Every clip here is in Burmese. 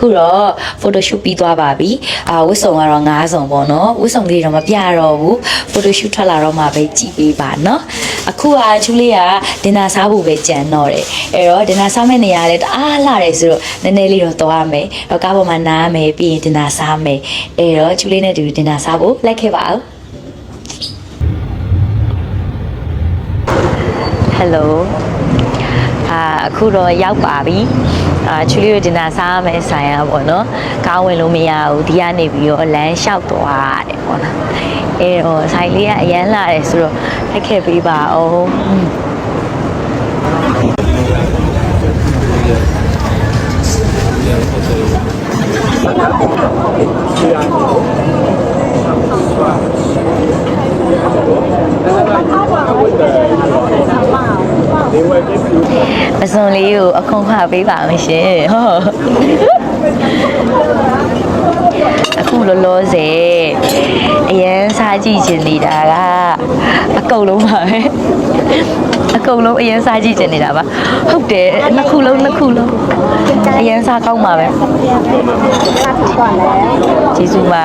ခုတော့ photoshoot ပြီးသွားပါပြီအာဝတ်စုံကတော့9စုံပေါ့နော်ဝတ်စုံလေးတော့မပြတော့ဘူး photoshoot ထွက်လာတော့မှပဲကြည့်ပေးပါနော်အခုကချူလေးကဒင်နာစားဖို့ပဲကြံတော့တယ်အဲ့တော့ဒင်နာစားမယ့်နေရာလည်းတအားလှတယ်ဆိုတော့နည်းနည်းလေးတော့သွားမယ်တော့ကားပေါ်မှာနားမယ်ပြီးရင်ဒင်နာစားမယ်အဲ့တော့ချူလေးနဲ့တူဒင်နာစားဖို့လိုက်ခဲ့ပါဦး Hello အာအခုတော့ရောက်ပါပြီ အာချူလီတို့ဒင်နာစားရမယ်ဆိုင်ရပေါ့နော်ကားဝင်လို့မရဘူးဒီကနေပြီးတော့လမ်းလျှောက်သွားတယ်ပေါ့နော်အဲတော့ဆိုင်လေးကအရန်လာတယ်ဆိုတော့ထိုက်ခဲ့ပေးပါအောင်อืม ပစုံလေးကိုအခွန်ခွာပေးပါမယ်ရှင်ဟုတ်အခုလောလောဆယ်အရန်စားကြည့်ချင်နေတာကအကုန်လုံးပါပဲအကုန်လုံးအရန်စားကြည့်ချင်နေတာပါဟုတ်တယ်နှစ်ခုလုံးနှစ်ခုလုံးအရန်စားကောင်းပါပဲကျေးဇူးပါ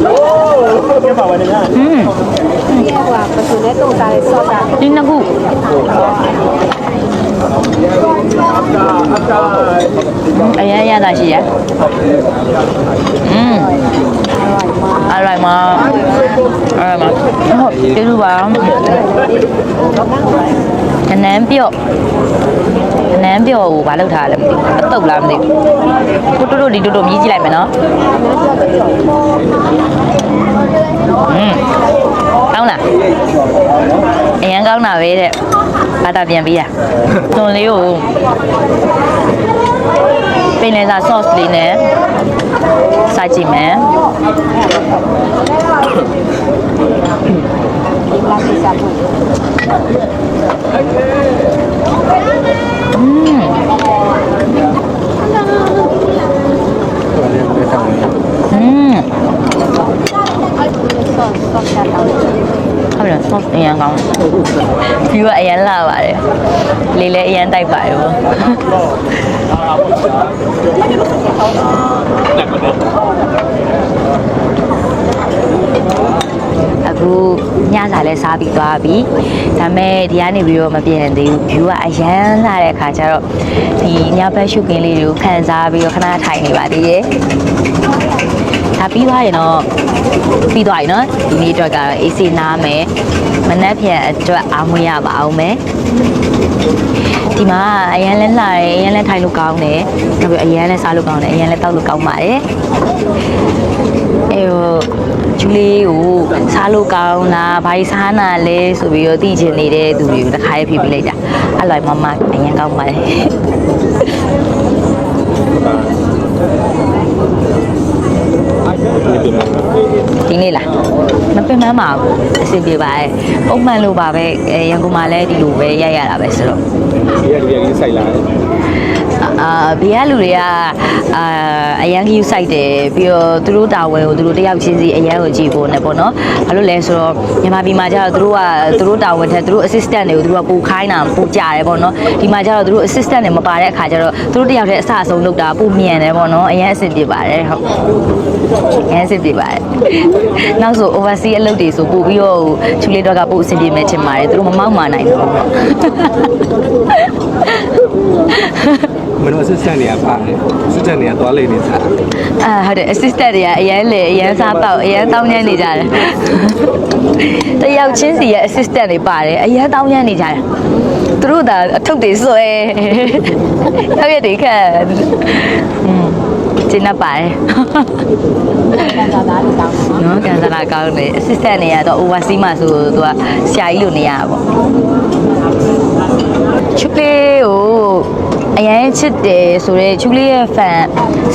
နေတာ ကောင်းတယ်နော်อืม ဒီကပစုံနဲ့တုံစားရဲဆော့တာ ဒီနှစ်ခုအရန်ရတာရှိရอืมอร่อยมากอร่อยมากဟုတ်ကျေးဇူးပါကနန်းပြော့က နန်းပြော့ကိုဘာလုပ်ထားလဲမသိဘူးအတုပ်လားမသိဘူးကိုတိုးတိုးဒီတိုးတိုးမြည်ကြည့်လိုက်မယ်နော်อืมကောင်းလားအရင်ကောင်းတာပဲတဲ့ဘာတာပြန်ပြီးတာသွန်လေးကိုပင်လယ်စာ sauce လေးနဲ့စားကြည့်မယ် ဟုတ်တယ် sauce အရင်ကောင်းဒီကအရင်လာပါတယ်လေးလည်းအရင်တိုက်ပါတယ်ဗောအခုညစာလဲစားပြီးသွားပြီဒါပေမဲ့ဒီကနေပြီးတော့မပြန်သေးဘူး view ကအရန်လာတဲ့အခါကျတော့ဒီညဘက်ရှုပ်ကင်းလေးတွေကိုခန်းစားပြီးတော့ခဏထိုင်နေပါသေးတယ် ဒါပြီးသွားရင်တော့ပြီးသွားပြီနော်ဒီနေ့အတွက်ကတော့ AC နားမယ်မနက်ဖြန်အတွက်အားမွေးရပါအောင်မယ်ဒီမှာအရန်လဲလာတယ်အရန်လဲထိုင်လို့ကောင်းတယ်နောက်ပြီးအရန်လဲစားလို့ကောင်းတယ်အရန်လဲတောက်လို့ကောင်းပါတယ်အဲဟိုဂျူလီကိုစားလို့ကောင်းလားဘာကြီးစားနာလဲဆိုပြီးတော့သိချင်နေတဲ့သူတွေကိုတခါရေးဖိပြလိုက်တာအဲ့လိုမမအရန်ကောင်းပါတယ် ဒီနေ့လားမပင်မမှာဘူးအဆင်ပြေပါတယ်ပုံမှန်လိုပါပဲအဲရန်ကုန်မှာလည်းဒီလိုပဲရိုက်ရတာပဲဆိုတော့ဒီကဒီကလေးဆိုင်လာတယ် အာဘေးကလူတွေကအာအရန်ကြီးစိုက်တယ်ပြီးတော့သူတို့တာဝန်ကိုသူတို့တယောက်ချင်းစီအရန်ကိုကြည့်ဖို့နဲ့ပေါ့နော်ဘာလို့လဲဆိုတော့မြန်မာပြည်မှာကျတော့သူတို့ကသူတို့တာဝန်ထက်သူတို့ assistant တွေကိုသူတို့ကပိုခိုင်းတာပိုကြတယ်ပေါ့နော်ဒီမှာကျတော့သူတို့ assistant တွေမပါတဲ့အခါကျတော့သူတို့တယောက်တည်းအဆအဆုံးလုပ်တာပိုမြန်တယ်ပေါ့နော်အရန်အဆင်ပြေပါတယ်ဟုတ်အရန်အဆင်ပြေပါတယ်နောက်ဆို overseas အလုပ်တွေဆိုပို့ပြီးတော့ချူလေးတော့ကပို့အဆင်ပြေမယ်ထင်ပါတယ်သူတို့မမောက်မာနိုင်တော့ဘူးပေါ့ မင်းတို့ assistant တွေကပါတယ် assistant တွေကသွားလိမ့်နေစားအာဟုတ်တယ် assistant တွေကအရန်လေအရန်စားတော့အရန်တောင်းညမ်းနေကြတယ်တယောက်ချင်းစီရဲ့ assistant တွေပါတယ်အရန်တောင်းညမ်းနေကြတယ်သူတို့ဒါအထုပ်တွေဆွဲရောက်ရက်တွေခက်อืมကျင်းနေပါတယ်ကန်တာသားနေတော့နော်ကန်ဆလာကောင်းတယ် assistant တွေကတော့ oversee မှာဆိုသူကဆရာကြီးလိုနေရတာပေါ့ ချူလေးကိုအရင်ချစ်တယ်ဆိုတော့ချူလေးရဲ့ fan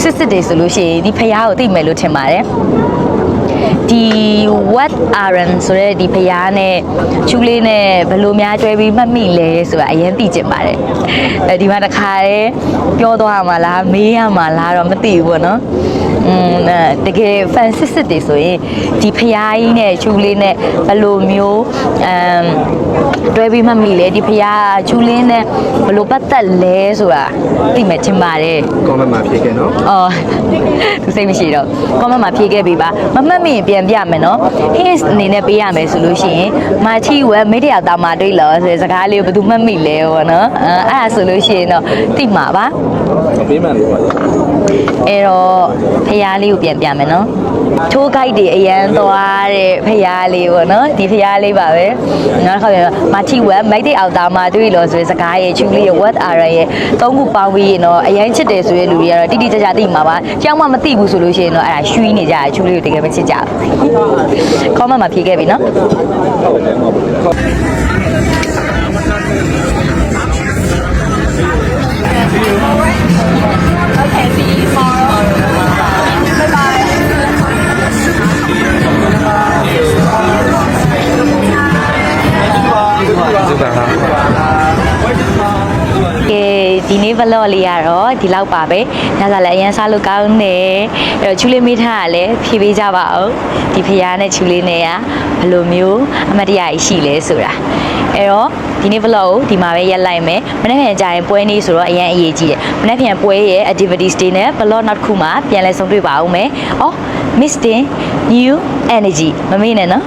စစ်စစ်တယ်ဆိုလို့ရှိရင်ဒီဖရားကိုသိမယ်လို့ထင်ပါတယ် ဒီ what aran ဆိုတဲ့ဒီဖရားနဲ့ချူလေးနဲ့ဘယ်လိုများတွဲပြီးမှတ်မိလဲဆိုတာအရင်သိကျင်ပါတယ်အဲဒီမှာတခါတည်းပြောသွားမှာလားမေးရမှာလားတော့မသိဘူးပေါ့နော်อืมအဲတကယ် fan စစ်စစ်တယ်ဆိုရင်ဒီဖရားကြီးနဲ့ချူလေးနဲ့ဘယ်လိုမျိုးအမ်တွဲပြီးမှတ်မိလဲဒီဖရားချူလေးနဲ့ဘယ်လိုပတ်သက်လဲဆိုတာသိမယ်ထင်ပါတယ် comment မှာဖြစ်ခဲ့နော်အော်သူစိတ်မရှိတော့ comment မှာဖြေခဲ့ပေးပါမမှတ်မိရင်ပြန်ပြမယ်နော် hint အနေနဲ့ပေးရမယ်ဆိုလို့ရှိရင်မာချီဝဲမိတ္တရာသားမတွေ့လို့ဆိုတဲ့စကားလေးကိုဘယ်သူမှတ်မိလဲပေါ့နော်အဲအဲ့ဒါဆိုလို့ရှိရင်တော့သိမှာပါပေးမှန်လို့ပါအဲ့တော့ဖျားလေးကိုပြန်ပြမယ်နော်ထိုးခိုက်တွေအရန်သွားတဲ့ဖျားလေးပေါ့နော်ဒီဖျားလေးပါပဲနောက်တစ်ခါပြန်မာချီဝဲမိုက်တဲ့အောက်သားမှာတွေ့လို့ဆိုတဲ့စကားရဲ့ချူလေးရဲ့ what are ရဲ့သုံးခုပေါင်းပြီးရင်တော့အရန်ချစ်တယ်ဆိုတဲ့လူတွေကတော့တိတိကျကျသိမှာပါကြောင်မှမသိဘူးဆိုလို့ရှိရင်တော့အဲ့ဒါရွှီးနေကြတယ်ချူလေးကိုတကယ်ပဲချစ်ကြတယ် comment မှာဖြေခဲ့ပြီနော် ဒီနေ့ vlog လေးကတော့ဒီလောက်ပါပဲညစာလည်းအရင်စားလို့ကောင်းတယ်အဲ့တော့ချူလေးမိထားကလည်းဖြေပေးကြပါအောင်ဒီဖရားနဲ့ချူလေးနဲ့ကဘယ်လိုမျိုးအမတ်တရကြီးရှိလဲဆိုတာအဲ့တော့ဒီနေ့ vlog ကိုဒီမှာပဲရက်လိုက်မယ်မနေ့ပြန်ကြာရင်ပွဲနေ့ဆိုတော့အရင်အရေးကြီးတယ်မနေ့ပြန်ပွဲရဲ့ activities တွေနဲ့ vlog နောက်တစ်ခုမှပြန်လဲဆုံတွေ့ပါအောင်မယ်အော် Miss Tin New Energy မမေ့နဲ့နော်